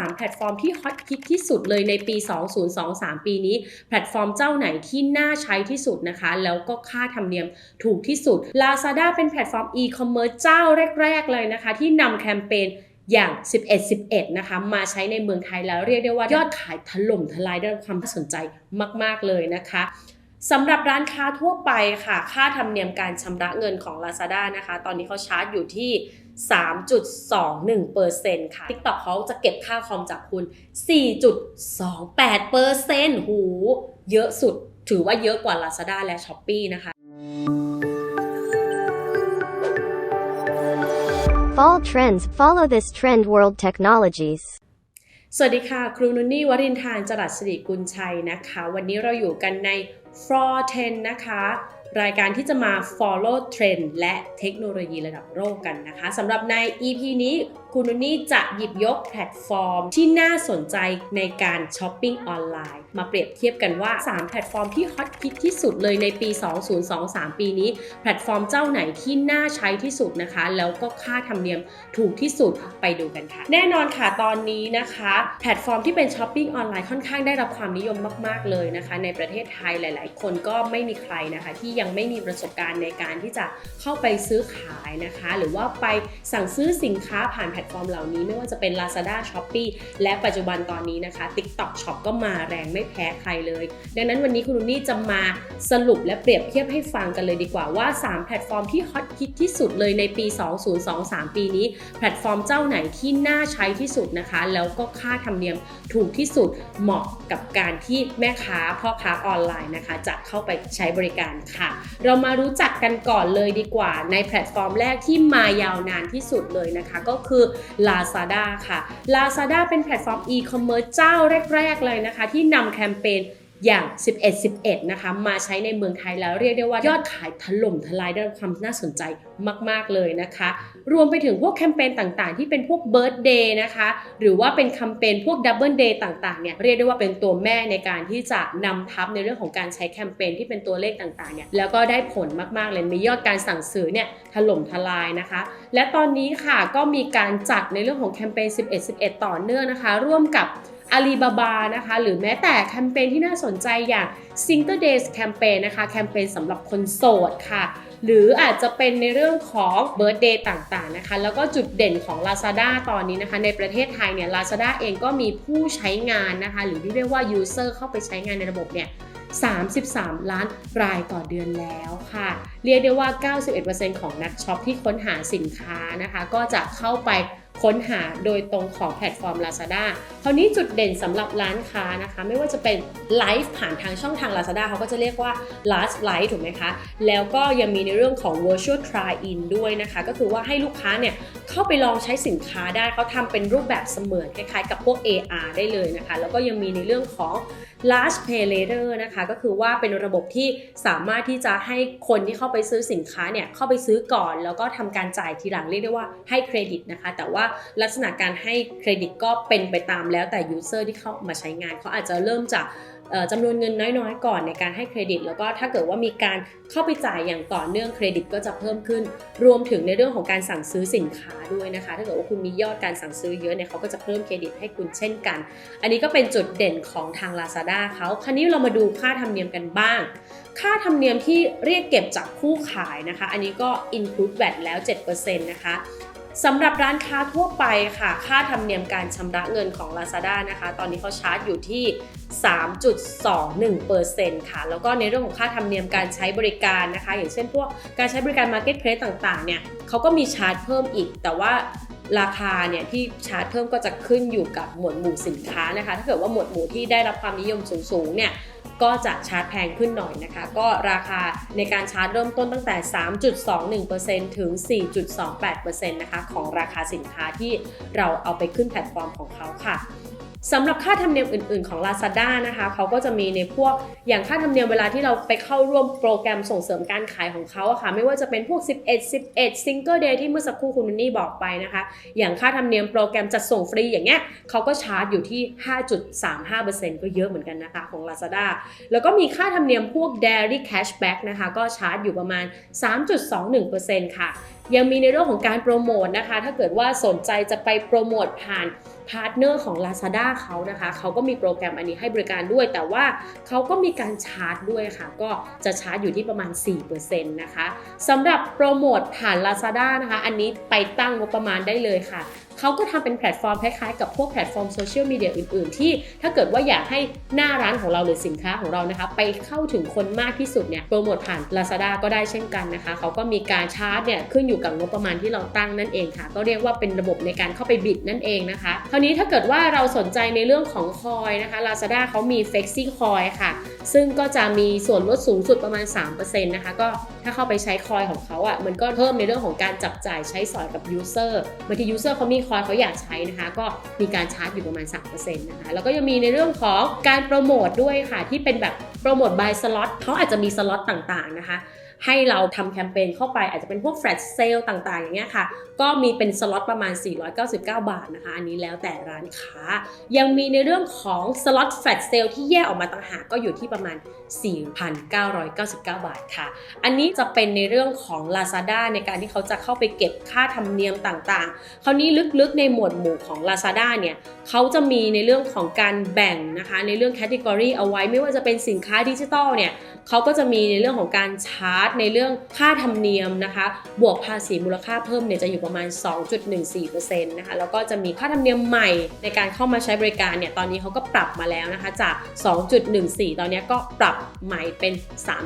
3 แพลตฟอร์มที่ฮอตฮิตที่สุดเลยในปี 2023 ปีนี้ แพลตฟอร์มเจ้าไหนที่น่าใช้ที่สุดนะคะ แล้วก็ค่าธรรมเนียมถูกที่สุด Lazada เป็นแพลตฟอร์ม e-commerce เจ้าแรก ๆ เลยนะคะ ที่นำแคมเปญอย่าง 11 11 นะคะ มาใช้ในเมืองไทยแล้วเรียกได้ว่ายอดขายถล่มทลายได้รับความสนใจมาก ๆ เลยนะคะ สำหรับร้านค้าทั่วไปค่ะ ค่าธรรมเนียมการชำระเงินของ Lazada นะคะ ตอนนี้เขาชาร์จอยู่ที่ 3.21%ค่ะ TikTok เขาจะเก็บค่าคอมจากคุณ 4.28%หู เยอะสุด ถือว่าเยอะกว่า Lazada และ Shopee นะคะ Fall trends follow this trend world technologies. สวัสดีค่ะ ครูนุนนี่วรินทานจรัสสิริกุลชัยนะคะ วันนี้เราอยู่กันใน Floor 10นะคะ รายการที่จะมา follow trend และเทคโนโลยีระดับโลกกันนะคะสำหรับใน EP นี้ คุณนุนนี่จะหยิบยกแพลตฟอร์ม ที่น่าสนใจในการช้อปปิ้งออนไลน์ มาเปรียบเทียบกันว่า 3 แพลตฟอร์มที่ฮอตฮิตที่สุดเลยในปี 2023 ปีนี้ แพลตฟอร์มเจ้าไหนที่น่าใช้ที่สุดนะคะ แล้วก็ค่าธรรมเนียมถูกที่สุดไปดูกันค่ะ แน่นอนค่ะตอนนี้นะคะ แพลตฟอร์มที่เป็นช้อปปิ้งออนไลน์ค่อนข้างได้รับความนิยมมาก ๆ เลยนะคะ ในประเทศไทยหลาย ๆ คนก็ไม่มีใครนะคะ ที่ยังไม่มีประสบการณ์ในการที่จะเข้าไปซื้อขายนะคะ หรือว่าไปสั่งซื้อสินค้าผ่านแพลตฟอร์มเหล่านี้ไม่ว่าจะเป็น Lazada Shopee และปัจจุบันตอนนี้นะคะ TikTok Shop ก็มาแรงไม่แพ้ใครเลย ดังนั้นวันนี้คุณนุนนี่จะมาสรุปและเปรียบเทียบให้ฟังกันเลยดีกว่าว่า 3 แพลตฟอร์มที่ฮอตฮิตที่สุดเลยในปี 2023 ปีนี้ แพลตฟอร์มเจ้าไหนที่น่าใช้ที่สุดนะคะ แล้วก็ค่าธรรมเนียมถูกที่สุดเหมาะกับการที่แม่ค้าพ่อค้าออนไลน์นะคะจะเข้าไปใช้บริการค่ะ เรามารู้จักกันก่อนเลยดีกว่า ในแพลตฟอร์มแรกที่มายาวนานที่สุดเลยนะคะ ก็คือ Lazada ค่ะ Lazada เป็นแพลตฟอร์ม e-commerce เจ้าแรก ๆ เลยนะคะ ที่นำแคมเปญ อย่าง 11 11 นะคะ มาใช้ในเมืองไทยแล้วเรียกได้ว่ายอดขายถล่มทลายได้รับความน่าสนใจมาก ๆ เลยนะคะ รวมไปถึงพวกแคมเปญต่างๆ ที่เป็นพวกเบิร์ d เดย์นะคะ หรือว่าเป็นแคมเปญพวกดับเบิลเดย์ต่างๆ เนี่ยเรียกได้ว่าเป็นตัวแม่ในการที่จะนำทับในเรื่องของการใช้แคมเปญที่เป็นตัวเลขต่างๆ เนี่ย แล้วก็ได้ผลมาก ๆ เลย มียอดการสั่งซื้อเนี่ยถล่มทลายนะคะ และตอนนี้ค่ะก็มีการจัดในเรื่องของแคมเปญ 11 11 ต่อเนื่องนะคะ ร่วมกับ อาลีบาบานะคะ หรือแม้แต่แคมเปญที่น่าสนใจอย่าง Single Days Campaign นะคะ แคมเปญสำหรับคนโสดค่ะ หรืออาจจะเป็นในเรื่องของ Birthday ต่างๆนะคะ แล้วก็จุดเด่นของ Lazada ตอนนี้นะคะ ในประเทศไทยเนี่ย Lazada เองก็มีผู้ใช้งานนะคะ หรือที่เรียกว่า User เข้าไปใช้งานในระบบเนี่ย33 ล้านรายต่อเดือนแล้วค่ะ เรียกได้ว่า 91%ของนักช็อปที่ค้นหาสินค้านะคะ ก็จะเข้าไป ค้นหาโดยตรงของแพลตฟอร์ม Lazada คราวนี้จุดเด่นสำหรับร้านค้านะคะ ไม่ว่าจะเป็นไลฟ์ผ่านทางช่องทาง Lazada เขาก็จะเรียกว่า last live ถูกไหมคะ แล้วก็ยังมีในเรื่องของ virtual try in ด้วยนะคะ ก็คือว่าให้ลูกค้าเนี่ยเข้าไปลองใช้สินค้าได้เขาทำเป็นรูปแบบเสมือนคล้ายๆ กับพวก AR ได้เลยนะคะ แล้วก็ยังมีในเรื่องของ Large pay later นะคะ ก็คือว่าเป็นระบบที่สามารถที่จะให้คนที่เข้าไปซื้อสินค้าเนี่ยเข้าไปซื้อก่อน แล้วก็ทำการจ่ายทีหลังเรียกได้ว่าให้เครดิตนะคะ แต่ว่าลักษณะการให้เครดิตก็เป็นไปตามแล้วแต่ user ที่เข้ามาใช้งานเขาอาจจะเริ่มจาก จำนวนเงินน้อยๆ ก่อนในการให้เครดิต แล้วก็ถ้าเกิดว่ามีการเข้าไปจ่ายอย่างต่อเนื่องเครดิตก็จะเพิ่มขึ้น รวมถึงในเรื่องของการสั่งซื้อสินค้าด้วยนะคะ ถ้าเกิดว่าคุณมียอดการสั่งซื้อเยอะเนี่ยเขาก็จะเพิ่มเครดิตให้คุณเช่นกัน อันนี้ก็เป็นจุดเด่นของทาง Lazada เขาคราวนี้เรามาดูค่าธรรมเนียมกันบ้าง ค่าธรรมเนียมที่เรียกเก็บจากผู้ขายนะคะ อันนี้ก็ include VAT แล้ว 7%นะคะ สำหรับร้านค้าทั่วไปค่ะ ค่าธรรมเนียมการชำระเงินของ Lazada นะคะ ตอนนี้เขาชาร์จอยู่ที่ 3.21%ค่ะ แล้วก็ในเรื่องของค่าธรรมเนียมการใช้บริการนะคะ อย่างเช่นพวกการใช้บริการ Marketplace ต่างๆ เนี่ยเขาก็มีชาร์จเพิ่มอีก แต่ว่า ราคาเนี่ยที่ชาร์จเพิ่มก็จะขึ้นอยู่กับหมวดหมู่สินค้านะคะ ถ้าเกิดว่าหมวดหมู่ที่ได้รับความนิยมสูงๆเนี่ยก็จะชาร์จแพงขึ้นหน่อยนะคะ ก็ราคาในการชาร์จเริ่มต้นตั้งแต่ 3.21%ถึง 4.28%นะคะของราคาสินค้าที่เราเอาไปขึ้นแพลตฟอร์มของเขาค่ะ สำหรับค่าธรรมเนียมอื่น ๆของ Lazada นะคะเขาก็จะมีในพวกอย่างค่าธรรมเนียมเวลาที่เราไปเข้าร่วมโปรแกรมส่งเสริมการขายของเขาอะค่ะไม่ว่าจะเป็นพวก 11 11 Single Day ที่เมื่อสักครู่คุณนันนี่บอกไปนะคะ อย่างค่าธรรมเนียมโปรแกรมจัดส่งฟรีอย่างเงี้ยเขาก็ชาร์จอยู่ที่ 5.35%ก็เยอะเหมือนกันนะคะของ Lazada แล้วก็มีค่าธรรมเนียมพวก Dairy Cashback นะคะก็ชาร์จอยู่ประมาณ 3.21%ค่ะยังมีในเรื่องของการโปรโมทนะคะ ถ้าเกิดว่าสนใจจะไปโปรโมทผ่านพาร์ทเนอร์ของ Lazada เขานะคะ เขาก็มีโปรแกรมอันนี้ให้บริการด้วย แต่ว่าเขาก็มีการชาร์จด้วยค่ะ ก็จะชาร์จอยู่ที่ประมาณ 4%นะคะสำหรับโปรโมทผ่าน Lazada นะคะ อันนี้ไปตั้งงบประมาณได้เลยค่ะ เขาก็ทำเป็นแพลตฟอร์มคล้ายๆกับพวกแพลตฟอร์มโซเชียลมีเดียอื่นๆ ที่ถ้าเกิดว่าอยากให้หน้าร้านของเราหรือสินค้าของเรานะคะไปเข้าถึงคนมากที่สุดเนี่ยโปรโมทผ่าน Lazada ก็ได้เช่นกันนะคะ เขาก็มีการชาร์จเนี่ยขึ้นอยู่กับงบประมาณที่เราตั้งนั่นเองค่ะ ก็เรียกว่าเป็นระบบในการเข้าไปบิดนั่นเองนะคะคราวนี้ถ้าเกิดว่าเราสนใจในเรื่องของคอยนะคะ Lazada เขามี Flexi Coin ค่ะ ซึ่งก็จะมีส่วนลดสูงสุดประมาณ 3%นะคะก็ถ้าเข้าไปใช้คอยของเขาอะ่ะมันก็เพิ่มในเรื่องของการจับจ่ายใช้สอยกับยูเซอร์บางทียูเซอร์เขามีคอยเขาอยากใช้นะคะ ก็มีการชาร์จอยู่ประมาณ 3%นะคะแล้วก็ยังมีในเรื่องของการโปรโมทด้วยค่ะ ที่เป็นแบบโปรโมท by สล็อตเขาอาจจะมีสล็อตต่างๆนะคะ ให้เราทำแคมเปญเข้าไปอาจจะเป็นพวกแฟลชเซลต่างๆ อย่างเงี้ยค่ะ ก็มีเป็นสล็อตประมาณ 499 บาทนะคะ อันนี้แล้วแต่ร้านค้า ยังมีในเรื่องของสล็อตแฟลชเซลที่แยกออกมาต่างหากก็อยู่ที่ประมาณ 4,999 บาทค่ะ อันนี้จะเป็นในเรื่องของ Lazada ในการที่เขาจะเข้าไปเก็บค่าธรรมเนียมต่างๆ คราวนี้ลึกๆในหมวดหมู่ของ Lazada เนี่ยเขาจะมีในเรื่องของการแบ่งนะคะในเรื่องแคตตากรีเอาไว้ไม่ว่าจะเป็นสินค้าดิจิทัลเนี่ยเขาก็จะมีในเรื่องของการชาร์จในเรื่องค่าธรรมเนียมนะคะ บวกภาษีมูลค่าเพิ่มเนี่ยจะอยู่ประมาณ 2.14%นะคะแล้วก็จะมีค่าธรรมเนียมใหม่ในการเข้ามาใช้บริการเนี่ยตอนนี้เขาก็ปรับมาแล้วนะคะจาก 2.14 ตอนนี้ก็ปรับใหม่เป็น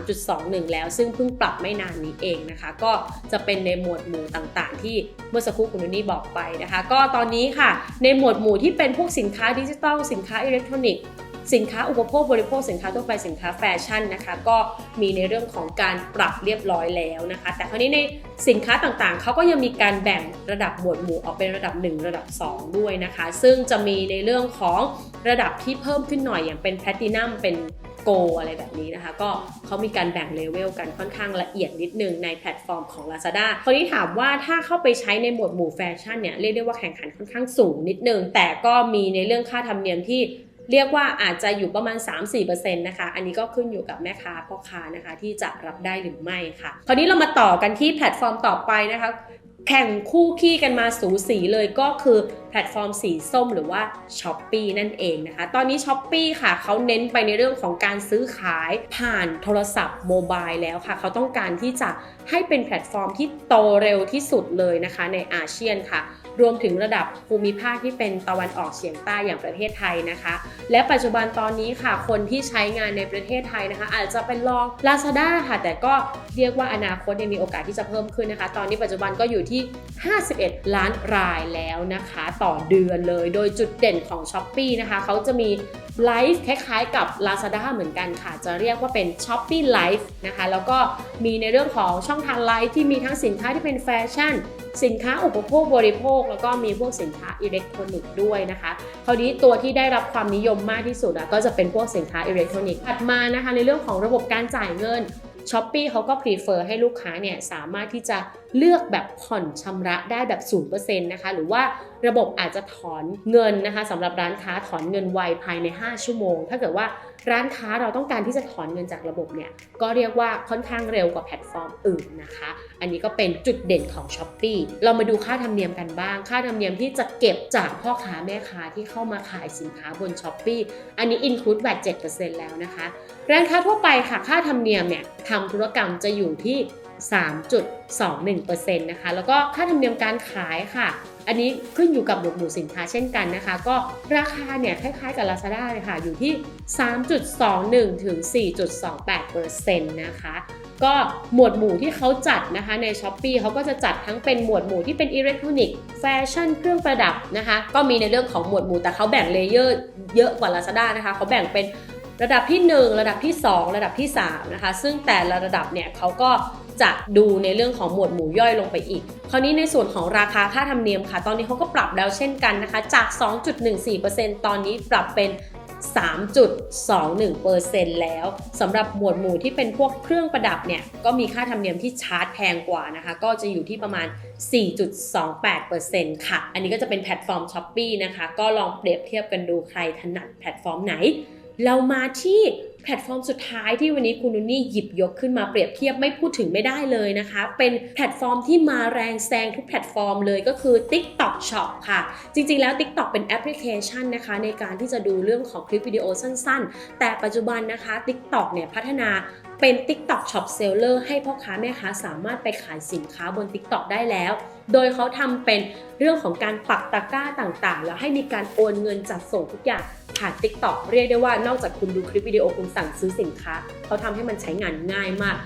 3.21 แล้ว ซึ่งเพิ่งปรับไม่นานนี้เองนะคะ ก็จะเป็นในหมวดหมู่ต่างๆ ที่เมื่อสักครู่คุณนุนี่บอกไปนะคะ ก็ตอนนี้ค่ะ ในหมวดหมู่ที่เป็นพวกสินค้าดิจิทัลสินค้าอิเล็กทรอนิกส์ สินค้าอุปโภคบริโภคสินค้าทั่วไปสินค้าแฟชั่นนะคะก็มีในเรื่องของการปรับเรียบร้อยแล้วนะคะ แต่คราวนี้ในสินค้าต่างๆ เขาก็ยังมีการแบ่งระดับหมวดหมู่ออกเป็นระดับ 1 ระดับ 2 ด้วยนะคะ ซึ่งจะมีในเรื่องของระดับที่เพิ่มขึ้นหน่อยอย่างเป็นแพลตินัมเป็นโกอะไรแบบนี้นะคะ ก็เขามีการแบ่งเลเวลกันค่อนข้างละเอียดนิดนึงในแพลตฟอร์มของ Lazada คราวนี้ถามว่าถ้าเข้าไปใช้ในหมวดหมู่แฟชั่นเนี่ยเรียกได้ว่าแข่งขันค่อนข้างสูงนิดนึง แต่ก็มีในเรื่องค่าธรรมเนียมที่ เรียกว่าอาจจะอยู่ประมาณ 3-4%นะคะ อันนี้ก็ขึ้นอยู่กับแม่ค้าพ่อค้านะคะที่จะรับได้หรือไม่ค่ะ คราวนี้เรามาต่อกันที่แพลตฟอร์มต่อไปนะคะ แข่งคู่ขี้กันมาสูสีเลยก็คือแพลตฟอร์มสีส้มหรือว่า s h อ p e e นั่นเองนะคะ ตอนนี้ s h อ p e e ค่ะเขาเน้นไปในเรื่องของการซื้อขายผ่านโทรศัพท์โมบายแล้วค่ะ เขาต้องการที่จะให้เป็นแพลตฟอร์มที่โตเร็วที่สุดเลยนะคะในอาเซียนค่ะ รวมถึงระดับภูมิภาคที่เป็นตะวันออกเฉียงใต้อย่างประเทศไทยนะคะ และปัจจุบันตอนนี้ค่ะ คนที่ใช้งานในประเทศไทยนะคะ อาจจะเป็นรอง Lazada ค่ะ แต่ก็เรียกว่าอนาคตเนี่ยมีโอกาสที่จะเพิ่มขึ้นนะคะ ตอนนี้ปัจจุบันก็อยู่ที่ 51 ล้านรายแล้วนะคะ ต่อเดือนเลย โดยจุดเด่นของ s h อ p e e นะคะเขาจะมีไลฟ์คล้ายๆกับ Lazada เหมือนกันค่ะ จะเรียกว่าเป็น s h o p e e Live นะคะ แล้วก็มีในเรื่องของช่องทางไลฟ์ที่มีทั้งสินค้าที่เป็นแฟชั่น สินค้าอุปโภคบริโภค แล้วก็มีพวกสินค้าอิเล็กทรอนิกส์ด้วยนะคะคราวนี้ตัวที่ได้รับความนิยมมากที่สุดก็จะเป็นพวกสินค้าอิเล็กทรอนิกส์ถัดมานะคะในเรื่องของระบบการจ่ายเงิน ช้อปปีเขาก็ prefer ให้ลูกค้าเนี่ยสามารถที่จะเลือกแบบผ่อนชำระได้แบบ 0%นะคะหรือว่าระบบอาจจะถอนเงินนะคะสำหรับร้านค้าถอนเงินไวภายใน 5 ชั่วโมง ถ้าเกิดว่าร้านค้าเราต้องการที่จะถอนเงินจากระบบเนี่ยก็เรียกว่าค่อนข้างเร็วกว่าแพลตฟอร์มอื่นนะคะ อันนี้ก็เป็นจุดเด่นของ s h อ p e e เรามาดูค่าธรรมเนียมกันบ้าง ค่าธรรมเนียมที่จะเก็บจากพ่อค้าแม่ค้าที่เข้ามาขายสินค้าบน s h อ p e e อันนี้ include VAT 7%แล้วนะคะ ร้านค้าทั่วไปค่ะค่าธรรมเนียมเนี่ยทำธุรกรรมจะอยู่ที่ 3.21%นะคะ แล้วก็ค่าธรรมเนียมการขายค่ะ อันนี้ขึ้นอยู่กับหมวดหมู่สินค้าเช่นกันนะคะ ก็ราคาเนี่ยคล้ายๆกับ Lazada เลยค่ะ อยู่ที่ 3.21 ถึง 4.28%นะคะ ก็หมวดหมู่ที่เขาจัดนะคะใน s h อ p e e เขาก็จะจัดทั้งเป็นหมวดหมู่ที่เป็นอิเล็กทรอนิกส์แฟชั่นเครื่องประดับนะคะ ก็มีในเรื่องของหมวดหมู่แต่เขาแบ่งเลเยอร์เยอะกว่า Lazada นะคะเขาแบ่งเป็น ระดับที่ 1 ระดับที่ 2 ระดับที่3นะคะซึ่งแต่ละระดับเนี่ยเขาก็จะดูในเรื่องของหมวดหมู่ย่อยลงไปอีก คราวนี้ในส่วนของราคาค่าธรรมเนียมค่ะ ตอนนี้เขาก็ปรับแล้วเช่นกันนะคะจาก 2.14%ตอนนี้ปรับเป็น3.21%แล้วสำหรับหมวดหมู่ที่เป็นพวกเครื่องประดับเนี่ยก็มีค่าธรรมเนียมที่ชาร์จแพงกว่านะคะ ก็จะอยู่ที่ประมาณ 4.28%ค่ะ อันนี้ก็จะเป็นแพลตฟอร์ม s h อ p e e นะคะ ก็ลองเปรียบเทียบกันดูใครถนัดแพลตฟอร์มไหน เรามาที่แพลตฟอร์มสุดท้ายที่วันนี้คุณนุนนี่หยิบยกขึ้นมาเปรียบเทียบไม่พูดถึงไม่ได้เลยนะคะ เป็นแพลตฟอร์มที่มาแรงแซงทุกแพลตฟอร์มเลยก็คือ TikTok Shop ค่ะ จริงๆแล้ว TikTok เป็นแอปพลิเคชันนะคะ ในการที่จะดูเรื่องของคลิปวิดีโอสั้นๆ แต่ปัจจุบันนะคะ TikTok เนี่ยพัฒนาเป็น TikTok Shop Seller ให้พ่อค้าแม่ค้าสามารถไปขายสินค้าบน TikTok ได้แล้ว โดยเขาทำเป็นเรื่องของการปักตะกร้าต่างๆ แล้วให้มีการโอนเงินจัดส่งทุกอย่าง ผ่าน TikTok เรียกได้ว่านอกจากคุณดูคลิปวิดีโอคุณสั่งซื้อสินค้า เขาทำให้มันใช้งานง่ายมาก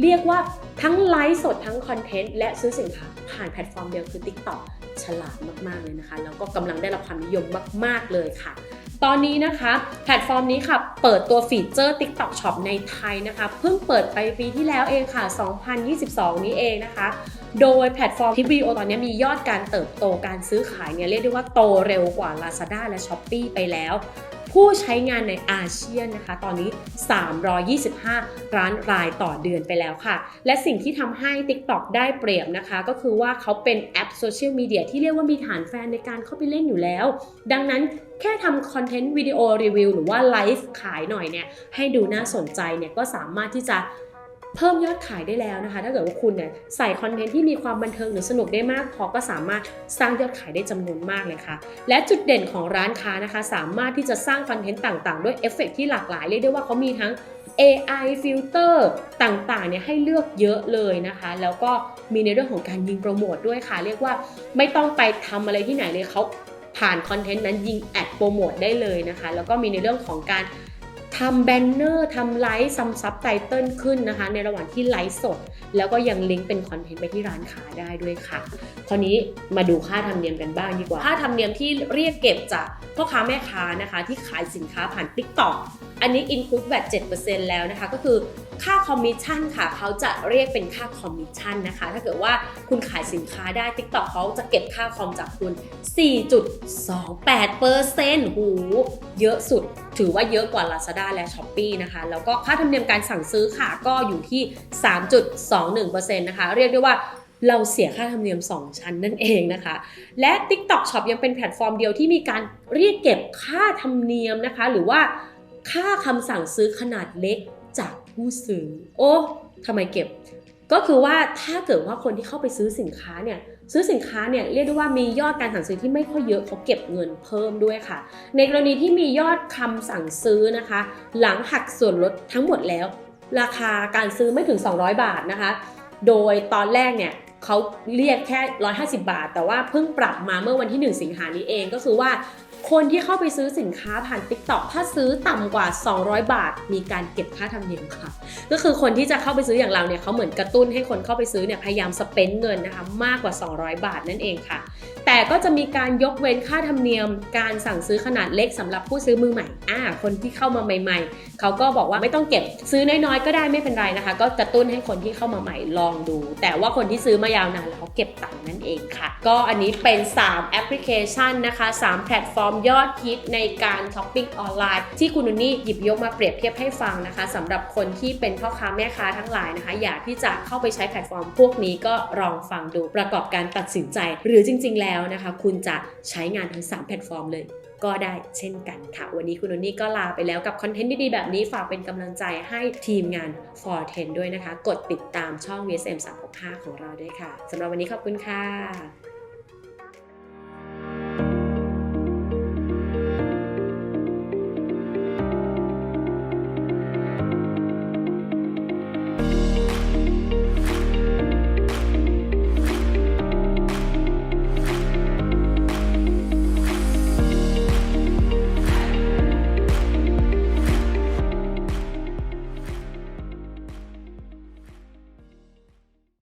เรียกว่าทั้งไลฟ์สดทั้งคอนเทนต์และซื้อสินค้า ผ่านแพลตฟอร์มเดียวคือ TikTok ฉลาดมากๆเลยนะคะ แล้วก็กำลังได้รับความนิยมมาก ๆเลยค่ะ ตอนนี้นะคะ แพลตฟอร์มนี้ค่ะเปิดตัวฟีเจอร์ TikTok Shop ในไทยนะคะเพิ่งเปิดไปปีที่แล้วเองค่ะ 2022 นี้เองนะคะ โดยแพลตฟอร์มคลิปวิดีโอตอนนี้มียอดการเติบโตการซื้อขายเนี่ยเรียกได้ว่าโตเร็วกว่า Lazada และ s h อ p e e ไปแล้ว ผู้ใช้งานในอาเซียนนะคะ ตอนนี้ 325 ล้านรายต่อเดือนไปแล้วค่ะ และสิ่งที่ทำให้ TikTok ได้เปรียบนะคะ ก็คือว่าเขาเป็นแอปโซเชียลมีเดียที่เรียกว่ามีฐานแฟนในการเข้าไปเล่นอยู่แล้ว ดังนั้นแค่ทำคอนเทนต์วิดีโอรีวิวหรือว่าไลฟ์ขายหน่อยเนี่ยให้ดูน่าสนใจเนี่ยก็สามารถที่จะ เพิ่มยอดขายได้แล้วนะคะ ถ้าเกิดว่าคุณเนี่ยใส่คอนเทนต์ที่มีความบันเทิงหรือสนุกได้มากพอก็สามารถสร้างยอดขายได้จำนวนมากเลยค่ะ และจุดเด่นของร้านค้านะคะ สามารถที่จะสร้างคอนเทนต์ต่างๆ ด้วยเอฟเฟกต์ที่หลากหลายเรียกได้ว่าเขามีทั้ง AI ฟิลเตอร์ต่างๆเนี่ยให้เลือกเยอะเลยนะคะ แล้วก็มีในเรื่องของการยิงโปรโมทด้วยค่ะ เรียกว่าไม่ต้องไปทำอะไรที่ไหนเลยเขาผ่านคอนเทนต์นั้นยิงแอดโปรโมทได้เลยนะคะ แล้วก็มีในเรื่องของการ ทำแบนเนอร์ทำไลฟ์ซัมซับไตเติลขึ้นนะคะ ในระหว่างที่ไลฟ์สด แล้วก็ยังลิงก์เป็นคอนเทนต์ไปที่ร้านค้าได้ด้วยค่ะ คราวนี้มาดูค่าธรรมเนียมกันบ้างดีกว่า ค่าธรรมเนียมที่เรียกเก็บจากพ่อค้าแม่ค้านะคะ ที่ขายสินค้าผ่าน TikTok อันนี้ include แบบ7%แล้วนะคะ ก็คือค่าคอมมิชชั่นค่ะ เขาจะเรียกเป็นค่าคอมมิชชั่นนะคะ ถ้าเกิดว่าคุณขายสินค้าได้ TikTok เขาจะเก็บค่าคอมจากคุณ 4.28%หูเยอะสุด ถือว่าเยอะกว่า Lazada และ Shopee นะคะแล้วก็ค่าธรรมเนียมการสั่งซื้อค่ะก็อยู่ที่ 3.21%นะคะเรียกได้ว่าเราเสียค่าธรรมเนียม 2 ชั้นนั่นเองนะคะ และ TikTok Shop ยังเป็นแพลตฟอร์มเดียวที่มีการเรียกเก็บค่าธรรมเนียมนะคะ หรือว่าค่าคำสั่งซื้อขนาดเล็กจากผู้ซื้อ โอ้ทำไมเก็บ ก็คือว่าถ้าเกิดว่าคนที่เข้าไปซื้อสินค้าเนี่ยซื้อสินค้าเนี่ยเรียกได้ว่ามียอดการสั่งซื้อที่ไม่ค่อยเยอะเขาเก็บเงินเพิ่มด้วยค่ะ ในกรณีที่มียอดคำสั่งซื้อนะคะ หลังหักส่วนลดทั้งหมดแล้ว ราคาการซื้อไม่ถึง 200 บาทนะคะ โดยตอนแรกเนี่ยเขาเรียกแค่ 150 บาท แต่ว่าเพิ่งปรับมาเมื่อวันที่ 1 สิงหานี้เองก็คือว่า คนที่เข้าไปซื้อสินค้าผ่าน TikTok ถ้าซื้อต่ำกว่า 200 บาท มีการเก็บค่าธรรมเนียมค่ะ ก็คือคนที่จะเข้าไปซื้ออย่างเราเนี่ยเขาเหมือนกระตุ้นให้คนเข้าไปซื้อเนี่ยพยายามสเปนเงินนะคะมากกว่า 200 บาทนั่นเองค่ะ แต่ก็จะมีการยกเว้นค่าธรรมเนียม การสั่งซื้อขนาดเล็กสำหรับผู้ซื้อมือใหม่อ่าคนที่เข้ามาใหม่ ๆเขาก็บอกว่าไม่ต้องเก็บซื้อน้อยๆ ก็ได้ไม่เป็นไรนะคะ ก็กระตุ้นให้คนที่เข้ามาใหม่ลองดู แต่ว่าคนที่ซื้อมายาวนานแล้วเขาเก็บตังค์นั่นเองค่ะ ก็อันนี้เป็น 3 แอปพลิเคชันนะคะ 3 แพลตฟอร์มยอดฮิตในการช้อปปิ้งออนไลน์ ที่คุณนุนนี่หยิบยกมาเปรียบเทียบให้ฟังนะคะสำหรับคนที่เป็นพ่อค้าแม่ค้าทั้งหลายนะคะ อยากที่จะเข้าไปใช้แพลตฟอร์มพวกนี้ก็ลองฟังดูประกอบการตัดสินใจ หรือจริง ๆ แล้วนะคะ คุณจะใช้งานทั้ง 3 แพลตฟอร์มเลยก็ได้เช่นกันค่ะ วันนี้คุณนุนนี่ก็ลาไปแล้วกับคอนเทนต์ดีๆ แบบนี้ฝากเป็นกำลังใจให้ทีมงาน for 10 ด้วยนะคะ กดติดตามช่อง VSM 365 ของเราด้วยค่ะสำหรับวันนี้ขอบคุณค่ะ